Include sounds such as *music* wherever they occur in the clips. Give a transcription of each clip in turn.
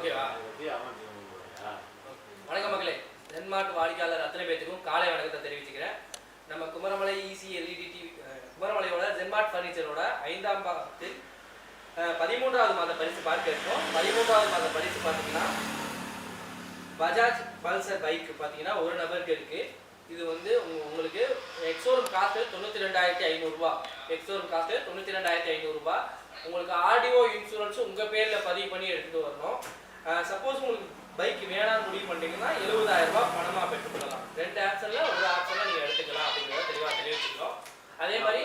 ஓகேவா வணக்கம் மக்களே. டென்மார்க் வாடிக்கையாளர் அத்தனை பேத்துக்கும் காலை வணக்கத்தை தெரிவிச்சுக்கிறேன். நம்ம குமரமலை ஈசி எல்இடி டிவி குமரமலையோட ஜென்மார்ட் ஃபர்னிச்சரோட ஐந்தாம் பாகத்தில் பதிமூன்றாவது மாத பரிசு பார்க்க இருக்கோம். பதிமூன்றாவது மாத பரிசு பார்த்தீங்கன்னா பஜாஜ் பல்சர் பைக் பார்த்தீங்கன்னா ஒரு நபருக்கு இருக்கு. இது வந்து உங்களுக்கு எக்ஸோரூம் காஸ்ட்டு தொண்ணூற்றி ரெண்டாயிரத்தி ஐநூறுரூவா எக்ஸோரூம் காஸ்ட்டு தொண்ணூற்றி ரெண்டாயிரத்தி ஐநூறுரூபா உங்களுக்கு ஆர்டிஓ இன்சூரன்ஸும் உங்கள் பேரில் பதிவு பண்ணி எடுத்துகிட்டு வரணும். சப்போஸ் உங்களுக்கு பைக் வேணாம்னு முடிவு பண்ணிட்டீங்கன்னா எழுபதாயிரம் ரூபாய் பணமாக பெற்றுக்கொள்ளலாம். ரெண்டு ஆப்ஷனில் ஒரு ஆப்ஷனில் நீங்கள் எடுத்துக்கலாம் அப்படிங்கிறத தெளிவாக தெரிவிச்சுக்கிறோம். அதே மாதிரி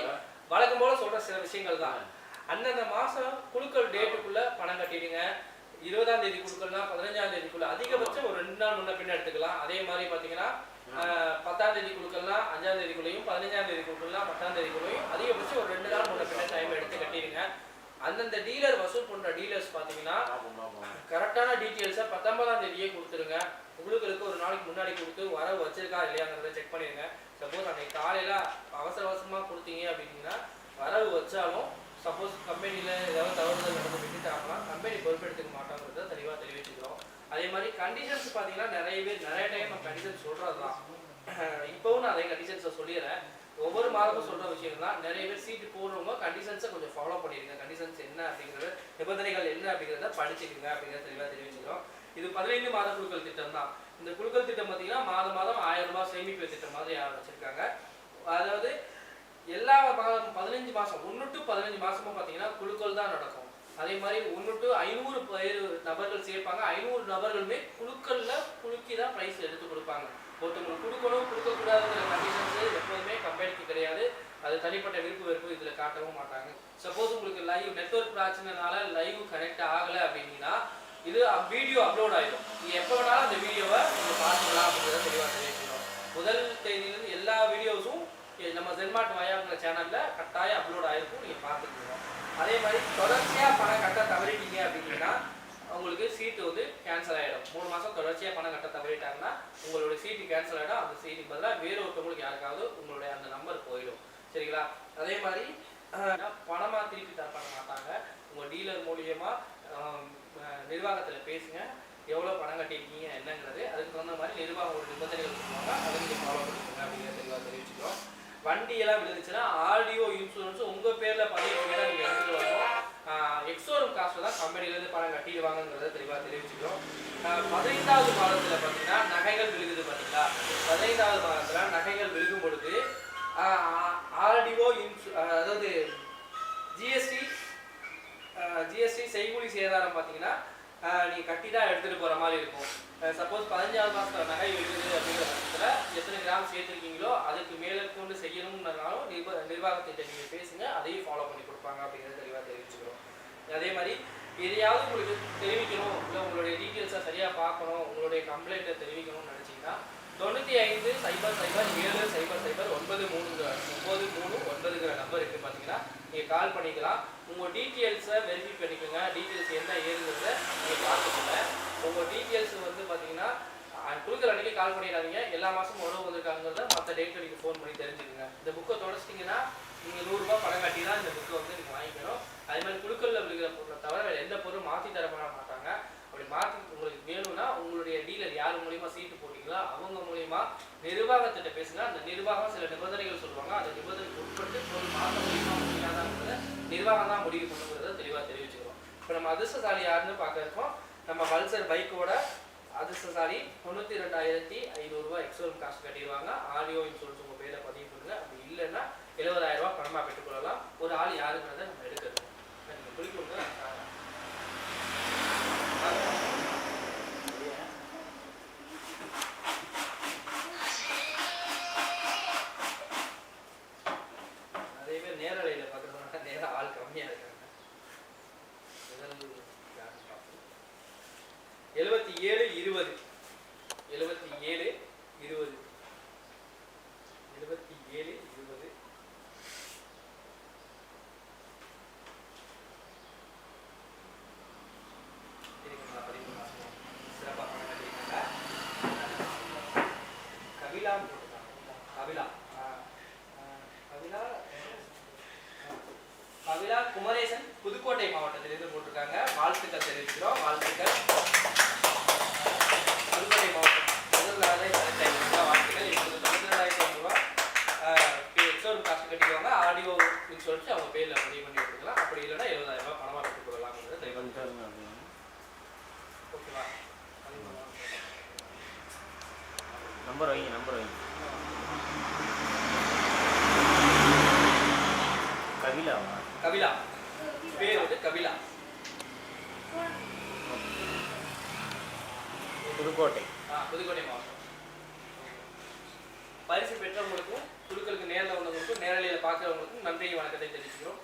வழக்கம் போல் சொல்கிற சில விஷயங்கள் தான். அந்தந்த மாதம் குழுக்கள் டேட்டுக்குள்ளே பணம் கட்டிடுங்க. இருபதாம் தேதி கொடுக்கலனா பதினஞ்சாம் தேதிக்குள்ள அதிகபட்சம் ஒரு ரெண்டு நாள் முன்ன பின்ன எடுத்துக்கலாம். அதே மாதிரி பார்த்தீங்கன்னா பத்தாம் தேதி கொடுக்கலாம் அஞ்சாம் தேதிக்குள்ளேயும் பதினஞ்சாம் தேதி கொடுக்கலாம் பத்தாம் தேதிக்குள்ளேயும் அதிகபட்சம் ஒரு ரெண்டு நாள் முன்ன பின்ன டைம் எடுத்து கட்டிடுங்க. அந்தந்த டீலர் வசூல் பண்ற டீலர்ஸ் பார்த்தீங்கன்னா கரெக்டான டீட்டெயில்ஸை பத்தொன்பதாம் தேதியே கொடுத்துருங்க. உங்களுக்கு ஒரு நாளைக்கு முன்னாடி கொடுத்து வரவு வச்சிருக்கா இல்லையாங்கிறத செக் பண்ணிடுங்க. சப்போஸ் அன்னைக்கு காலையில அவசர அவசரமா கொடுத்தீங்க அப்படின்னா வரவு வச்சாலும் சப்போஸ் கம்பெனியில் ஏதாவது தவறுதல் நடந்து விட்டுட்டாங்கன்னா கம்பெனி பொறுப்பெடுத்துக்க மாட்டாங்கிறத தெளிவாக தெரிவிச்சுக்கிறோம். அதே மாதிரி கண்டிஷன்ஸ் பார்த்தீங்கன்னா நிறைய பேர் நிறைய டைம் நம்ம கண்டிஷன்ஸ் சொல்கிறது தான் *clears throat* இப்போவும் நான் அதே கண்டிஷன்ஸை சொல்லிடுறேன். ஒவ்வொரு சொல்கிற விஷயம் தான் நிறைய பேர் சீட்டு போடுறவங்க கண்டிஷன்ஸை கொஞ்சம் ஃபாலோ பண்ணிடுங்க. கண்டிஷன்ஸ் என்ன அப்படிங்கிறது நிபந்தனைகள் என்ன அப்படிங்கிறத படிச்சுக்கோங்க அப்படிங்கிறத தெளிவாக தெரிவிச்சுக்கிறோம் இது பதினைந்து மாத குழுக்கள் திட்டம் தான். இந்த குழுக்கள் திட்டம் பார்த்தீங்கன்னா மாதம் மாதம் ஆயிரம் ரூபாய் சேமிப்பு திட்டம் மாதிரி வச்சிருக்காங்க அதாவது எல்லா மாதம் பதினஞ்சு மாதம் ஒன்று டு பதினஞ்சு மாதமும் பார்த்தீங்கன்னா குழுக்கள் தான் நடக்கும். அதே மாதிரி ஒன்று டு ஐநூறு பேர் நபர்கள் சேர்ப்பாங்க. ஐநூறு நபர்களுமே குழுக்களில் குலுக்கி தான் ப்ரைஸ் எடுத்து கொடுப்பாங்க. ஒருத்தவங்களுக்கு கொடுக்கணும் கொடுக்கக்கூடாதுங்கிற கண்டிஷன்ஸ் எப்போதுமே கம்பெனிக்கு கிடையாது. அது தனிப்பட்ட விருப்பு வெறுப்பு இதில் காட்டவும் மாட்டாங்க. சப்போஸ் உங்களுக்கு லைவ் நெட்வொர்க் பிரச்சனைனால லைவ் கனெக்ட் ஆகலை அப்படின்னா இது வீடியோ அப்லோட் ஆகிடும் நீங்கள் எப்போ வேணாலும் அந்த வீடியோவை நீங்கள் பார்த்துக்கலாம் அப்படிங்கிறத தெளிவாக தெரிவிக்கணும். முதல் தேதியிலிருந்து எல்லா வீடியோஸும் நம்ம ஜென்மார்ட் வயாங்கிற சேனலில் கட்டாயம் அப்லோட் ஆகிருக்கும் நீங்கள் பார்த்துக்கலாம். அதே மாதிரி தொடர்ச்சியாக பணம் கட்ட தவறிட்டீங்க அப்படின்னா உங்களுக்கு சீட்டு வந்து கேன்சல் ஆகிடும் மூணு மாதம் தொடர்ச்சியாக பணம் கட்ட தவறிட்டாங்கன்னா உங்களுடைய சீட்டு கேன்சல் ஆகிடும் அந்த சீட்டுக்கு பதிலாக வேறு ஒருத்தவங்களுக்கு யாருக்காவது உங்களுடைய அந்த நம்பர் போயிடும். சரிங்களா? அதே மாதிரி பணமாக திருப்பி தர பண்ண மாட்டாங்க. உங்கள் டீலர் மூலியமாக நிர்வாகத்தில் பேசுங்க. எவ்வளோ பணம் கட்டியிருக்கீங்க என்னங்கிறது. அதுக்கு தகுந்த மாதிரி நிர்வாகம் ஒரு நிபந்தனைகள் சொல்லுவாங்க. அதை நீங்கள் ஃபாலோ பண்ணிக்கோங்க அப்படிங்கிறத தெளிவாக தெரிவிச்சுக்கிறோம். வண்டியெல்லாம் விழுந்துச்சுன்னா ஆடியோ இன்சூரன்ஸ் உங்கள் பேரில் பதிவு பண்ணி தான் நீங்கள் எடுத்துகிட்டு வரணும். எக்ஸோரூம் தான் கம்பெனிலேருந்து பணம் கட்டிடுவாங்கிறத தெளிவாக தெரிவிச்சுக்கிறோம். பதினைந்தாவது மாதத்தில் பார்த்தீங்கன்னா நகைகள் விழுகுது பார்த்தீங்களா பதினைந்தாவது மாதத்தில் நகைகள் விழுகும் பொழுது ஆர்டிஓ இன்சூ அதாவது ஜிஎஸ்டி ஜிஎஸ்டி செய்கூலி சேதாரம் பார்த்தீங்கன்னா நீங்கள் கட்டி தான் எடுத்துகிட்டு போகிற மாதிரி இருக்கும். சப்போஸ் பதினஞ்சாவது மாதத்தில் நகை விழுது அப்படிங்கிற பட்சத்தில் எத்தனை கிராம் சேர்த்துருக்கீங்களோ அதுக்கு மேலே கொண்டு செய்யணும்னாலும் நிர்வ நிர்வாகத்திட்ட நீங்கள் பேசுங்க அதையும் ஃபாலோ பண்ணி கொடுப்பாங்க அப்படிங்கிறத தெளிவாக தெரிவிச்சுக்கிறோம். அதே மாதிரி எதையாவது உங்களுக்கு தெரிவிக்கணும் இல்லை உங்களுடைய டீட்டெயில்ஸை சரியாக பார்க்கணும் உங்களுடைய கம்ப்ளைண்ட்டை தெரிவிக்கணும்னு நினச்சிங்கன்னா தொண்ணூற்றி ஐந்து சைபர் சைபர் மூணு நம்பர் இருக்கு பார்த்தீங்கன்னா நீங்கள் கால் பண்ணிக்கலாம். உங்கள் டீட்டெயில்ஸை வெரிஃபை பண்ணிக்கோங்க. டீட்டெயில்ஸ் என்ன ஏதுங்கிறத நீங்கள் பார்த்துக்கோங்க. உங்கள் டீட்டெயில்ஸ் வந்து பார்த்தீங்கன்னா கொடுக்குற அன்றைக்கி கால் பண்ணிடாதீங்க. எல்லா மாதமும் உணவு வந்திருக்காங்கிறத மற்ற டேட்டில் நீங்கள் ஃபோன் பண்ணி தெரிஞ்சுக்கோங்க. இந்த புக்கை தொடச்சிட்டிங்கன்னா நீங்கள் நூறுரூபா பணம் கட்டி தான் இந்த புக்கை வந்து நீங்கள் வாங்கிக்கணும். அதே மாதிரி குழுக்களில் விழுகிற பொருளை தவிர வேறு எந்த பொருளும் மாற்றி தர பண்ண மாட்டாங்க. அப்படி மாற்றி உங்களுக்கு வேணும்னா உங்களுடைய டீலர் யார் மூலியமா சீட்டு போட்டீங்களோ அவங்க மூலியமா நிர்வாகத்திட்ட பேசுங்க. அந்த நிர்வாகம் சில நிபந்தனைகள் சொல்லுவாங்க. அந்த தான் முடிவு பண்ணுங்கிறத தெளிவாக தெரிவிச்சுக்கிறோம். இப்போ நம்ம அதிர்ஷ்டசாலி யாருன்னு பார்க்க இருக்கோம் நம்ம பல்சர் பைக்கோட அதிர்ஷ்டசாலி தொண்ணூற்றி ரெண்டாயிரத்தி ஐநூறுரூவா எக்ஸோரூம் காசு கட்டிடுவாங்க. ஆடியோ இன்சூரன்ஸ் உங்கள் பேரில் பதிவு பண்ணுங்கள் அப்படி இல்லைன்னா எழுபதாயிரரூவா பணமாக பெற்றுக்கொள்ளலாம். ஒரு ஆள் யாருங்கிறத நம்ம எடுக்கிறது. நீங்கள் இருபத்தி ஏழு இருபது தெரியுங்களா பதிவு மாசம் சிறப்பாக பண்ணிருக்காங்க கவிழா கவிழா குமரேசன் புதுக்கோட்டை மாவட்டத்திலிருந்து போட்டிருக்காங்க வாழ்த்துக்கள் தெரிவிக்கிறோம் வாழ்த்துக்கள் எக்ஸோர் காசு கட்டிக்குவாங்க ஆடியோ இன்சூரன்ஸ் அவங்க பேரில் பதிவு பண்ணி எடுத்துக்கலாம் அப்படி இல்லைன்னா எழுபதாயிரம் ரூபாய் பணமாக கட்டி கொடுக்கலாம்ங்கிறத ஓகேவா நம்பர் வைங்க நம்பர் வைங்க. கவிலாவா கவிலா. பேர் வந்து கவிலா. புதுக்கோட்டை. ஆ, புதுக்கோட்டை மாவட்டம். பரிசு பெற்றவங்களுக்கும் குழுக்களுக்கு நேரில் வந்தவங்களுக்கும் நேரலையில் பார்க்குறவங்களுக்கும் நன்றி வணக்கத்தை தெரிவிக்கிறோம்